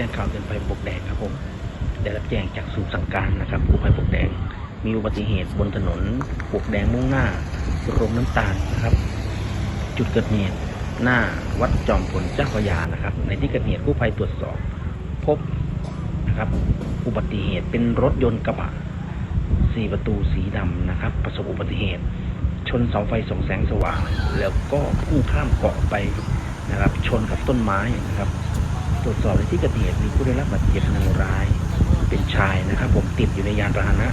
จ้งข่าวเตือนภัยปกแดงครับผมได้รับแจ้งจากศูนย์สั่งการนะครับกู้ภัยปกแดง มีอุบัติเหตุบนถนนปกแดงมุ่งหน้าโรงน้ำตาลนะครับ จุดเกิดเหตุหน้าวัดจอมพลเจ้าพยานะครับ ในที่เกิดเหตุกู้ภัยตรวจสอบ พบนะครับ อุบัติเหตุเป็นรถยนต์กระบะสี่ประตูสีดำนะครับ ประสบอุบัติเหตุ ชนเสาไฟส่องแสงสว่าง แล้วก็พุ่งข้ามเกาะไป นะครับ ชนกับต้นไม้นะครับ ตรวจสอบในที่เกิดเหตุมีผู้ได้รับบาดเจ็บหนึ่งราย เป็นชายนะครับ ผมติดอยู่ในยานพาหนะ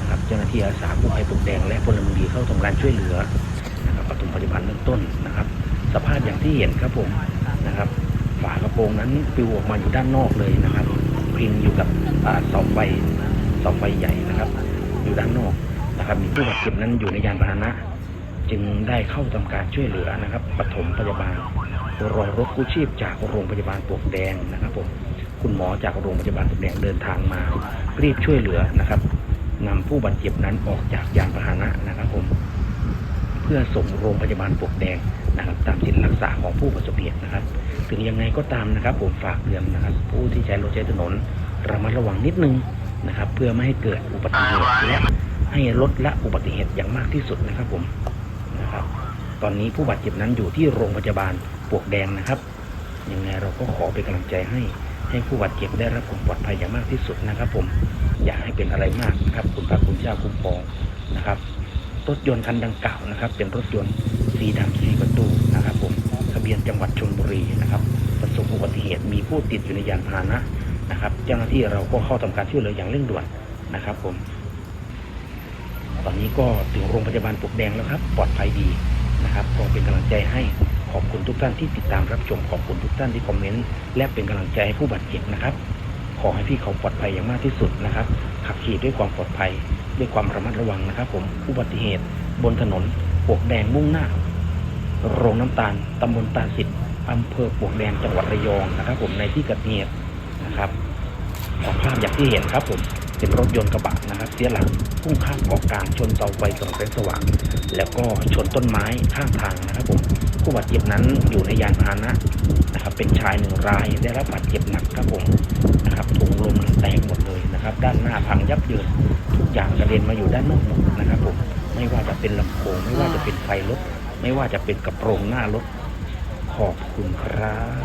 นะครับ เจ้าหน้าที่อาสากู้ภัยปลวกแดงและพลเมืองดีเข้าทำการช่วยเหลือนะครับปฐมพยาบาลเบื้องต้นนะครับ สภาพอย่างที่เห็นครับผมนะครับ ฝากระโปรงนั้นปลิวออกมาอยู่ด้านนอกเลยนะครับพิงอยู่กับอ่าเสาไฟเสาไฟใหญ่นะครับ อยู่ด้านนอกนะครับ มีผู้บาดเจ็บนั้นอยู่ในยานพาหนะ จึงได้เข้าทำการช่วยเหลือนะครับปฐมพยาบาล รอยรถกู้ชีพจากโรงพยาบาลปวกแดงนะครับผมคุณหมอจากโรงพยาบาลปวกแดงเดินทางมา รีบช่วยเหลือนะครับนำผู้บาดเจ็บนั้นออกจากยานพาหนะนะครับผมเพื่อส่งโรงพยาบาลปวกแดงนะครับ ตามสิทธิรักษาของผู้ประสบเหตุนะครับ ถึงยังไงก็ตามนะครับ ผมฝากเตือนนะครับ ผู้ที่ใช้รถใช้ถนนระมัดระวังนิดนึงนะครับ เพื่อไม่ให้เกิดอุบัติเหตุและให้ลดละอุบัติเหตุอย่างมากที่สุดนะครับผมนะครับ ตอนนี้ผู้บาดเจ็บนั้นอยู่ที่โรงพยาบาลปวกแดงนะครับ ยังไงเราก็ขอเป็นกำลังใจให้ให้ผู้บาดเจ็บได้รับความปลอดภัยอย่างมากที่สุดนะครับ ผมอย่าให้เป็นอะไรมากนะครับ คุณพระคุณเจ้าคุ้มครองนะครับ รถยนต์คันดังกล่าวนะครับ เป็นรถยนต์สีดำสีประตูนะครับ ผมทะเบียนจังหวัดชลบุรีนะครับ ประสบอุบัติเหตุมีผู้ติดอยู่ในยานพาหนะนะครับ เจ้าหน้าที่เราก็เข้าทำการช่วยเหลืออย่างเร่งด่วนนะครับ ผม ตอนนี้ก็ถึงโรงพยาบาลปลวกแดงแล้วครับ ปลอดภัยดี นะครับก็เป็นกำลังใจให้ขอบคุณทุกท่านที่ติดตามรับชมขอบคุณทุกท่านที่คอมเมนต์และเป็นกำลังใจให้ผู้บาดเจ็บนะครับ ขอให้พี่เขาปลอดภัยอย่างมากที่สุดนะครับขับขี่ด้วยความปลอดภัย ด้วยความระมัดระวังนะครับ ผมอุบัติเหตุ บนถนนปวกแดงมุ่งหน้า โรงน้ำตาลตำบลตาสิทธิ์อำเภอปวกแดงจังหวัดระยองนะครับ ผมในที่เกิดเหตุนะครับสภาพอย่างที่เห็นครับผมเป็นรถยนต์กระบะนะครับ เสียหลักพุ่งข้ามเกาะกลางชนเสาไฟส่องแสงสว่าง แล้วก็ชนต้นไม้ข้างทางนะครับผมผู้บาดเจ็บนั้นอยู่ในยานพาหนะนะครับ เป็นชายหนึ่งรายได้รับบาดเจ็บหนักครับผมนะครับถุงลมแตกหมดเลยนะครับ ด้านหน้าพังยับเยินทุกอย่างกระเด็นมาอยู่ด้านนอกหมดนะครับผมไม่ว่าจะเป็นลำโพงไม่ว่าจะเป็นไฟรถไม่ว่าจะเป็นกระโปรงหน้ารถขอบคุณครับ